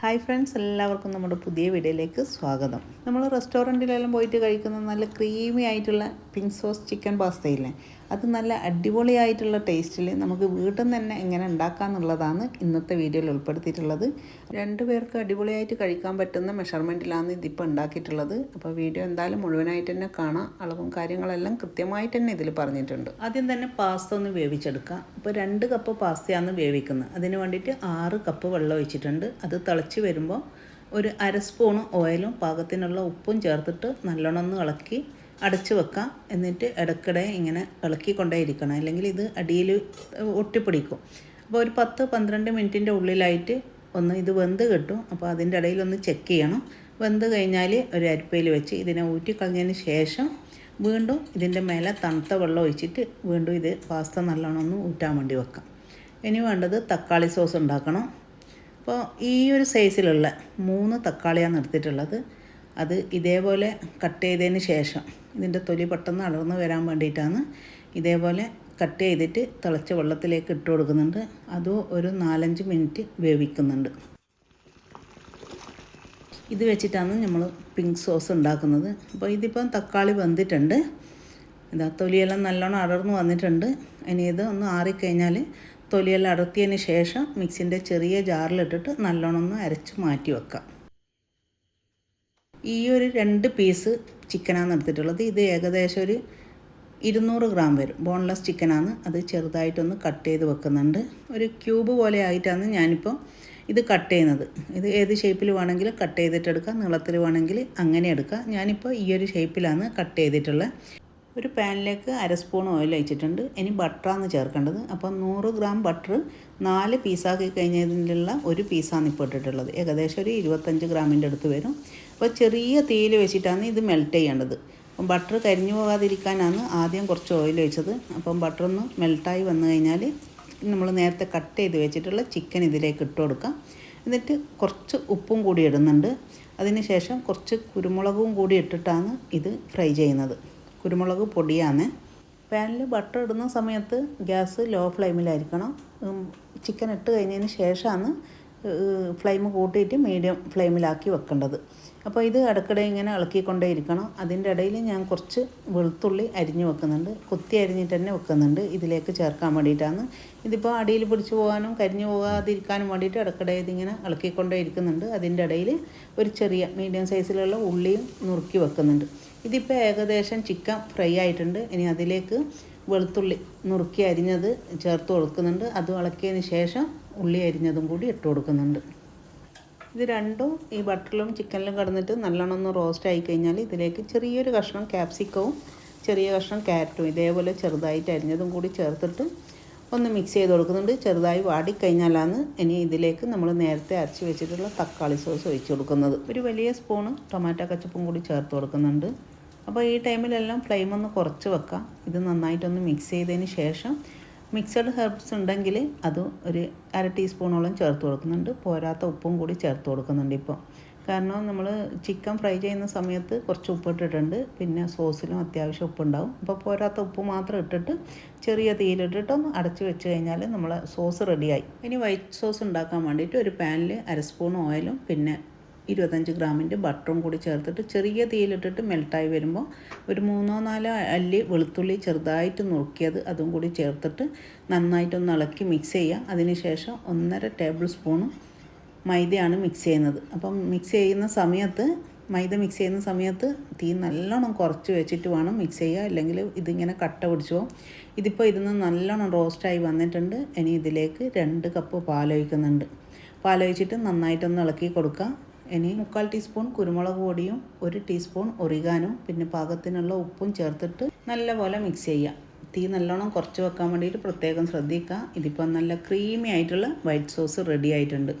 Hi friends എല്ലാവർക്കും നമ്മുടെ പുതിയ വീഡിയോയിലേക്ക് സ്വാഗതം. നമ്മൾ റെസ്റ്റോറന്റിലെല്ലാം പോയിട്ട് കഴിക്കുന്ന നല്ല ക്രീമി ആയിട്ടുള്ള പിങ്ക് സോസ് ചിക്കൻ പാസ്തയില്ലേ അത് നല്ല അടിപൊളിയായിട്ടുള്ള ടേസ്റ്റിൽ നമുക്ക് വീട്ടിൽ നിന്ന് തന്നെ എങ്ങനെ ഉണ്ടാക്കാമെന്നുള്ളതാണ് ഇന്നത്തെ വീഡിയോയിൽ ഉൾപ്പെടുത്തിയിട്ടുള്ളത്. രണ്ട് പേർക്ക് അടിപൊളിയായിട്ട് കഴിക്കാൻ പറ്റുന്ന മെഷർമെന്റിലാണ് ഇതിപ്പോൾ ഉണ്ടാക്കിയിട്ടുള്ളത്. അപ്പോൾ വീഡിയോ എന്തായാലും മുഴുവനായിട്ട് തന്നെ കാണാം. അളവും കാര്യങ്ങളെല്ലാം കൃത്യമായിട്ട് തന്നെ ഇതിൽ പറഞ്ഞിട്ടുണ്ട്. ആദ്യം തന്നെ പാസ്ത ഒന്ന് വേവിച്ചെടുക്കാം അപ്പോൾ രണ്ട് കപ്പ് പാസ്തയാണ് വേവിക്കുന്നത്. അതിന് വേണ്ടിയിട്ട് ആറ് കപ്പ് വെള്ളം ഒഴിച്ചിട്ടുണ്ട്. അത് തിളച്ച് വരുമ്പോൾ ഒരു അര സ്പൂണ് ഓയിലും പാകത്തിനുള്ള ഉപ്പും ചേർത്തിട്ട് നല്ലോണം ഒന്ന് ഇളക്കി അടച്ചു വെക്കാം. എന്നിട്ട് ഇടയ്ക്കിടെ ഇങ്ങനെ ഇളക്കിക്കൊണ്ടേ ഇരിക്കണം. അല്ലെങ്കിൽ ഇത് അടിയിൽ ഒട്ടിപ്പിടിക്കും. അപ്പോൾ ഒരു പത്ത് പന്ത്രണ്ട് മിനിറ്റിന്റെ ഉള്ളിലായിട്ട് ഒന്ന് ഇത് വെന്ത് കിട്ടും. അപ്പോൾ അതിന്റെ ഇടയിൽ ഒന്ന് ചെക്ക് ചെയ്യണം. വെന്ത് കഴിഞ്ഞാൽ ഒരു അരിപ്പയിൽ വെച്ച് ഇതിനെ ഊറ്റിക്കളഞ്ഞതിന് ശേഷം വീണ്ടും ഇതിന്റെ മേലെ തണുത്ത വെള്ളം ഒഴിച്ചിട്ട് വീണ്ടും ഇത് പാസ്ത നല്ലോണം ഒന്ന് ഊറ്റാൻ വേണ്ടി വെക്കാം. ഇനി വേണ്ടത് തക്കാളി സോസ് ഉണ്ടാക്കണം. അപ്പോൾ ഈ ഒരു സൈസിലുള്ള മൂന്ന് തക്കാളിയാണ് എടുത്തിട്ടുള്ളത്. അത് ഇതേപോലെ കട്ട് ചെയ്തതിന് ശേഷം ഇതിന്റെ തൊലി പെട്ടെന്ന് അളർന്ന് വരാൻ വേണ്ടിയിട്ടാണ് ഇതേപോലെ കട്ട് ചെയ്തിട്ട് തിളച്ച വെള്ളത്തിലേക്ക് ഇട്ട് കൊടുക്കുന്നുണ്ട്. അതും ഒരു നാലഞ്ച് മിനിറ്റ് വേവിക്കുന്നുണ്ട്. ഇത് വെച്ചിട്ടാണ് നമ്മൾ പിങ്ക് സോസ് ഉണ്ടാക്കുന്നത്. അപ്പോൾ ഇതിപ്പം തക്കാളി വെന്തിട്ടുണ്ട്. ഇതാ തൊലിയെല്ലാം നല്ലോണം അടർന്ന് വന്നിട്ടുണ്ട്. ഇനി ഇത് ഒന്ന് ആറിക്കഴിഞ്ഞാൽ തൊലിയെല്ലാം അടർത്തിയതിന് ശേഷം മിക്സിന്റെ ചെറിയ ജാറിലിട്ടിട്ട് നല്ലോണം ഒന്ന് അരച്ച് മാറ്റി വെക്കാം. ഈ ഒരു രണ്ട് പീസ് ചിക്കനാണ് എടുത്തിട്ടുള്ളത്. ഇത് ഏകദേശം ഒരു ഇരുന്നൂറ് ഗ്രാം വരും. ബോൺലെസ് ചിക്കനാണ് അത് ചെറുതായിട്ടൊന്ന് കട്ട് ചെയ്ത് വെക്കുന്നുണ്ട്. ഒരു ക്യൂബ് പോലെ ആയിട്ടാണ് ഞാനിപ്പോൾ ഇത് കട്ട് ചെയ്യുന്നത്. ഇത് ഏത് ഷേപ്പിൽ വേണമെങ്കിലും കട്ട് ചെയ്തിട്ട് എടുക്കാം. നീളത്തിൽ വേണമെങ്കിൽ അങ്ങനെ എടുക്കാം. ഞാനിപ്പോൾ ഈ ഒരു ഷേപ്പിലാണ് കട്ട് ചെയ്തിട്ടുള്ളത്. ഒരു പാനിലേക്ക് അര സ്പൂൺ ഓയിൽ ഒഴിച്ചിട്ടുണ്ട് ഇനി ബട്ടറാണ് ചേർക്കേണ്ടത്. അപ്പോൾ നൂറ് ഗ്രാം ബട്ടർ നാല് പീസാക്കി കഴിഞ്ഞതിലുള്ള ഒരു പീസാണ് ഇപ്പോൾ ഇട്ടിട്ടുള്ളത്. ഏകദേശം ഒരു ഇരുപത്തഞ്ച് ഗ്രാമിന്റെ അടുത്ത് വരും. അപ്പോൾ ചെറിയ തീയിൽ വെച്ചിട്ടാണ് ഇത് മെൽറ്റ് ചെയ്യേണ്ടത്. അപ്പം ബട്ടർ കരിഞ്ഞു പോകാതിരിക്കാനാണ് ആദ്യം കുറച്ച് ഓയിൽ വെച്ചത്. അപ്പം ബട്ടർ ഒന്ന് മെൽട്ടായി വന്നു കഴിഞ്ഞാൽ നമ്മൾ നേരത്തെ കട്ട് ചെയ്ത് വെച്ചിട്ടുള്ള ചിക്കൻ ഇതിലേക്ക് ഇട്ട് കൊടുക്കാം. എന്നിട്ട് കുറച്ച് ഉപ്പും കൂടി ഇടുന്നുണ്ട്. അതിനുശേഷം കുറച്ച് കുരുമുളകും കൂടി ഇട്ടിട്ടാണ് ഇത് ഫ്രൈ ചെയ്യുന്നത്. കുരുമുളക് പൊടിയാണ്. പാനിൽ ബട്ടർ ഇടുന്ന സമയത്ത് ഗ്യാസ് ലോ ഫ്ലെയിമിലായിരിക്കണം ചിക്കൻ ഇട്ട് കഴിഞ്ഞതിന് ശേഷമാണ് ഫ്ലെയിം കൂട്ടിയിട്ട് മീഡിയം ഫ്ലെയിമിലാക്കി വെക്കേണ്ടത്. അപ്പോൾ ഇത് ഇടയ്ക്കിടെ ഇങ്ങനെ ഇളക്കിക്കൊണ്ടേ ഇരിക്കണം അതിന്റെ ഇടയിൽ ഞാൻ കുറച്ച് വെളുത്തുള്ളി അരിഞ്ഞ് വെക്കുന്നുണ്ട്. കുത്തി അരിഞ്ഞിട്ട് തന്നെ വെക്കുന്നുണ്ട്. ഇതിലേക്ക് ചേർക്കാൻ വേണ്ടിയിട്ടാണ്. ഇതിപ്പോൾ അടിയിൽ പിടിച്ചു പോകാനും കരിഞ്ഞു പോകാതിരിക്കാനും വേണ്ടിയിട്ട് ഇടയ്ക്കിടെ ഇതിങ്ങനെ ഇളക്കിക്കൊണ്ടേ ഇരിക്കുന്നുണ്ട് അതിന്റെ ഇടയിൽ ഒരു ചെറിയ മീഡിയം സൈസിലുള്ള ഉള്ളിയും നുറുക്കി വെക്കുന്നുണ്ട്. ഇതിപ്പോൾ ഏകദേശം ചിക്കൻ ഫ്രൈ ആയിട്ടുണ്ട്. ഇനി അതിലേക്ക് വെളുത്തുള്ളി നുറുക്കി അരിഞ്ഞത് ചേർത്ത് കൊടുക്കുന്നുണ്ട്. അത് ഇളക്കിയതിന് ശേഷം ഉള്ളി അരിഞ്ഞതും കൂടി ഇട്ട് കൊടുക്കുന്നുണ്ട്. ഇത് രണ്ടും ഈ ബട്ടറിലും ചിക്കനിലും കിടന്നിട്ട് നല്ലോണം ഒന്ന് റോസ്റ്റ് ആയി കഴിഞ്ഞാൽ ഇതിലേക്ക് ചെറിയൊരു കഷ്ണം ക്യാപ്സിക്കവും ചെറിയ കഷ്ണം ക്യാരറ്റും ഇതേപോലെ ചെറുതായിട്ട് അരിഞ്ഞതും കൂടി ചേർത്തിട്ട് ഒന്ന് മിക്സ് ചെയ്ത് കൊടുക്കുന്നുണ്ട്. ചെറുതായി വാടിക്കഴിഞ്ഞാലാണ് ഇനി ഇതിലേക്ക് നമ്മൾ നേരത്തെ അരച്ച് വെച്ചിട്ടുള്ള തക്കാളി സോസ് ഒഴിച്ച് കൊടുക്കുന്നത്. ഒരു വലിയ സ്പൂണ് ടൊമാറ്റോ കച്ചപ്പും കൂടി ചേർത്ത് കൊടുക്കുന്നുണ്ട്. അപ്പോൾ ഈ ടൈമിലെല്ലാം ഫ്ലെയിം ഒന്ന് കുറച്ച് വെക്കാം. ഇത് നന്നായിട്ടൊന്ന് മിക്സ് ചെയ്തതിന് ശേഷം മിക്സഡ് ഹെർബ്സ് ഉണ്ടെങ്കിൽ അത് ഒരു അര ടീസ്പൂണോളം ചേർത്ത് കൊടുക്കുന്നുണ്ട്. പോരാത്ത ഉപ്പും കൂടി ചേർത്ത് കൊടുക്കുന്നുണ്ട് ഇപ്പോൾ. കാരണം നമ്മൾ ചിക്കൻ ഫ്രൈ ചെയ്യുന്ന സമയത്ത് കുറച്ച് ഉപ്പ് ഇട്ടിട്ടുണ്ട്. പിന്നെ സോസിലും അത്യാവശ്യം ഉപ്പുണ്ടാവും. അപ്പോൾ പോരാത്ത ഉപ്പ് മാത്രം ഇട്ടിട്ട് ചെറിയ തീയിലിട്ടിട്ടൊന്ന് അടച്ചു വെച്ച് കഴിഞ്ഞാൽ നമ്മൾ സോസ് റെഡിയായി ഇനി വൈറ്റ് സോസ് ഉണ്ടാക്കാൻ വേണ്ടിയിട്ട് ഒരു പാനിൽ അര സ്പൂൺ ഓയിലും പിന്നെ ഇരുപത്തഞ്ച് ഗ്രാമിന്റെ ബട്ടറും കൂടി ചേർത്തിട്ട് ചെറിയ തീയിലിട്ടിട്ട് മെൽട്ടായി വരുമ്പോൾ ഒരു മൂന്നോ നാലോ അല്ലി വെളുത്തുള്ളി ചെറുതായിട്ട് നുറുക്കിയത് അതും കൂടി ചേർത്തിട്ട് നന്നായിട്ടൊന്ന് ഇളക്കി മിക്സ് ചെയ്യുക. അതിനുശേഷം ഒന്നര ടേബിൾ സ്പൂണ് മൈദയാണ് മിക്സ് ചെയ്യുന്നത്. അപ്പം മിക്സ് ചെയ്യുന്ന സമയത്ത് മൈദ മിക്സ് ചെയ്യുന്ന സമയത്ത് തീ നല്ലോണം കുറച്ച് വെച്ചിട്ട് വേണം മിക്സ് ചെയ്യുക. അല്ലെങ്കിൽ ഇതിങ്ങനെ കട്ട പിടിച്ചു പോകും ഇതിപ്പോൾ ഇരുന്ന് നല്ലോണം റോസ്റ്റായി വന്നിട്ടുണ്ട്. ഇനി ഇതിലേക്ക് രണ്ട് കപ്പ് പാലൊഴിക്കുന്നുണ്ട് പാലൊഴിച്ചിട്ട് നന്നായിട്ടൊന്ന് ഇളക്കി കൊടുക്കുക. ഇനി മുക്കാൽ ടീസ്പൂൺ കുരുമുളക് പൊടിയും ഒരു ടീസ്പൂൺ ഒറിഗാനും പിന്നെ പാകത്തിനുള്ള ഉപ്പും ചേർത്തിട്ട് നല്ലപോലെ മിക്സ് ചെയ്യുക തീ നല്ലോണം കുറച്ച് വെക്കാൻ വേണ്ടിയിട്ട് പ്രത്യേകം ശ്രദ്ധിക്കുക. ഇതിപ്പോൾ നല്ല ക്രീമി ആയിട്ടുള്ള വൈറ്റ് സോസ് റെഡി ആയിട്ടുണ്ട്.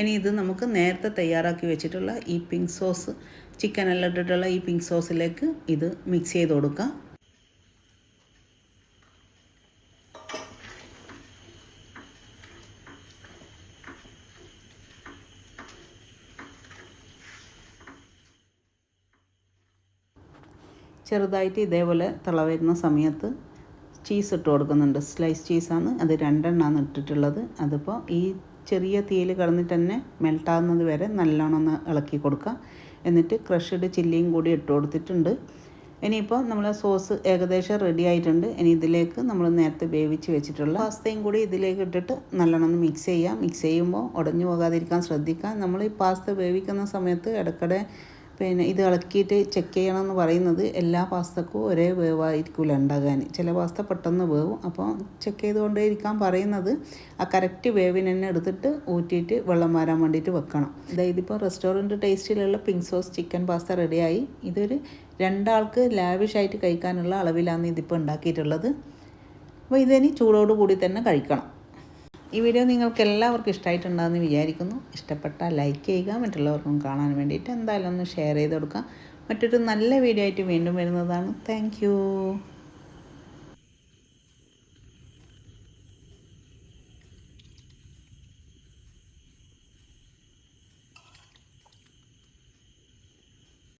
ഇനി ഇത് നമുക്ക് നേരത്തെ തയ്യാറാക്കി വെച്ചിട്ടുള്ള ഈ പിങ്ക് സോസ് ചിക്കൻ എല്ലാം ഇട്ടിട്ടുള്ള ഈ പിങ്ക് സോസിലേക്ക് ഇത് മിക്സ് ചെയ്ത് കൊടുക്കുക ചെറുതായിട്ട് ഇതേപോലെ തിള വരുന്ന സമയത്ത് ചീസ് ഇട്ട് കൊടുക്കുന്നുണ്ട്. സ്ലൈസ് ചീസാണ് അത് രണ്ടെണ്ണമാണ് ഇട്ടിട്ടുള്ളത്. അതിപ്പോൾ ഈ ചെറിയ തീയിൽ കിടന്നിട്ട് തന്നെ മെൽട്ടാകുന്നത് വരെ നല്ലോണം ഒന്ന് ഇളക്കി കൊടുക്കുക. എന്നിട്ട് ക്രഷ്ഡ് ചില്ലിയും കൂടി ഇട്ട് കൊടുത്തിട്ടുണ്ട്. ഇനിയിപ്പോൾ നമ്മൾ സോസ് ഏകദേശം റെഡി ആയിട്ടുണ്ട്. ഇനി ഇതിലേക്ക് നമ്മൾ നേരത്തെ വേവിച്ച് വെച്ചിട്ടുള്ള പാസ്തയും കൂടി ഇതിലേക്ക് ഇട്ടിട്ട് നല്ലോണം ഒന്ന് മിക്സ് ചെയ്യാം. മിക്സ് ചെയ്യുമ്പോൾ ഉടഞ്ഞു പോകാതിരിക്കാൻ ശ്രദ്ധിക്കുക. നമ്മൾ ഈ പാസ്ത വേവിക്കുന്ന സമയത്ത് ഇടയ്ക്കിടെ പിന്നെ ഇത് ഇളക്കിയിട്ട് ചെക്ക് ചെയ്യണം എന്ന് പറയുന്നത് എല്ലാ പാസ്തക്കും ഒരേ വേവായിരിക്കില്ല ഉണ്ടാകാൻ. ചില പാസ്ത പെട്ടെന്ന് വേവും. അപ്പോൾ ചെക്ക് ചെയ്തുകൊണ്ടേ ഇരിക്കാൻ പറയുന്നത് ആ കറക്റ്റ് വേവിന് തന്നെ എടുത്തിട്ട് ഊറ്റിയിട്ട് വെള്ളം മാറാൻ വേണ്ടിയിട്ട് വെക്കണം. അതായത് ഇപ്പോൾ റെസ്റ്റോറന്റ് ടേസ്റ്റിലുള്ള പിങ്ക് സോസ് ചിക്കൻ പാസ്ത റെഡിയായി ഇതൊരു രണ്ടാൾക്ക് ലാവിഷായിട്ട് കഴിക്കാനുള്ള അളവിലാണ് ഇതിപ്പോൾ ഉണ്ടാക്കിയിട്ടുള്ളത്. അപ്പോൾ ഇതിനി ചൂടോട് കൂടി തന്നെ കഴിക്കണം. ഈ വീഡിയോ നിങ്ങൾക്ക് എല്ലാവർക്കും ഇഷ്ടമായിട്ടുണ്ടാകുമെന്ന് വിചാരിക്കുന്നു. ഇഷ്ടപ്പെട്ടാൽ ലൈക്ക് ചെയ്യുക മറ്റുള്ളവർക്കും കാണാൻ വേണ്ടിയിട്ട് എന്തായാലും ഒന്ന് ഷെയർ ചെയ്ത് കൊടുക്കുക. മറ്റൊരു നല്ല വീഡിയോ ആയിട്ട് വീണ്ടും വരുന്നതാണ്. താങ്ക്